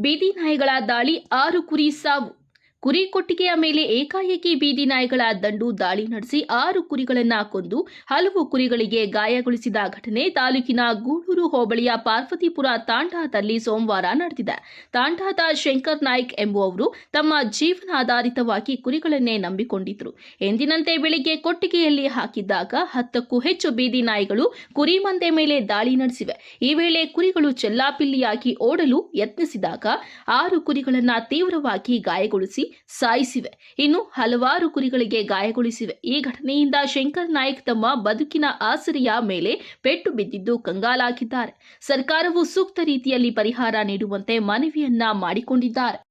ಬೀದಿ ನಾಯಿಗಳ ದಾಳಿ ಆರು ಕುರಿ ಸಾವು. ಕುರಿ ಕೊಟ್ಟಿಗೆಯ ಮೇಲೆ ಏಕಾಏಕಿ ಬೀದಿ ನಾಯಿಗಳ ದಂಡು ದಾಳಿ ನಡೆಸಿ ಆರು ಕುರಿಗಳನ್ನ ಕೊಂದು ಹಲವು ಕುರಿಗಳಿಗೆ ಗಾಯಗೊಳಿಸಿದ ಘಟನೆ ತಾಲೂಕಿನ ಗೂಳೂರು ಹೋಬಳಿಯ ಪಾರ್ವತಿಪುರ ತಾಂಡಾದಲ್ಲಿ ಸೋಮವಾರ ನಡೆದಿದೆ. ತಾಂಡಾದ ಶಂಕರ್ ನಾಯ್ಕ್ ಎಂಬುವವರು ತಮ್ಮ ಜೀವನಾಧಾರಿತವಾಗಿ ಕುರಿಗಳನ್ನೇ ನಂಬಿಕೊಂಡಿದ್ರು. ಎಂದಿನಂತೆ ಬೆಳಿಗ್ಗೆ ಕೊಟ್ಟಿಗೆಯಲ್ಲಿ ಹಾಕಿದ್ದಾಗ ಹತ್ತಕ್ಕೂ ಹೆಚ್ಚು ಬೀದಿ ನಾಯಿಗಳು ಕುರಿ ಮಂದೆ ಮೇಲೆ ದಾಳಿ ನಡೆಸಿವೆ. ಈ ವೇಳೆ ಕುರಿಗಳು ಚೆಲ್ಲಾಪಿಲ್ಲಿಯಾಗಿ ಓಡಲು ಯತ್ನಿಸಿದಾಗ ಆರು ಕುರಿಗಳನ್ನ ತೀವ್ರವಾಗಿ ಗಾಯಗೊಳಿಸಿ ಸಾಯಿಸಿವೆ. ಇನ್ನು ಹಲವಾರು ಕುರಿಗಳಿಗೆ ಗಾಯಗೊಳಿಸಿವೆ. ಈ ಘಟನೆಯಿಂದ ಶಂಕರ್ ನಾಯ್ಕ್ ತಮ್ಮ ಬದುಕಿನ ಆಸರೆಯ ಮೇಲೆ ಪೆಟ್ಟು ಬಿದ್ದಿದ್ದು ಕಂಗಾಲಾಗಿದ್ದಾರೆ. ಸರ್ಕಾರವು ಸೂಕ್ತ ರೀತಿಯಲ್ಲಿ ಪರಿಹಾರ ನೀಡುವಂತೆ ಮನವಿಯನ್ನ ಮಾಡಿಕೊಂಡಿದ್ದಾರೆ.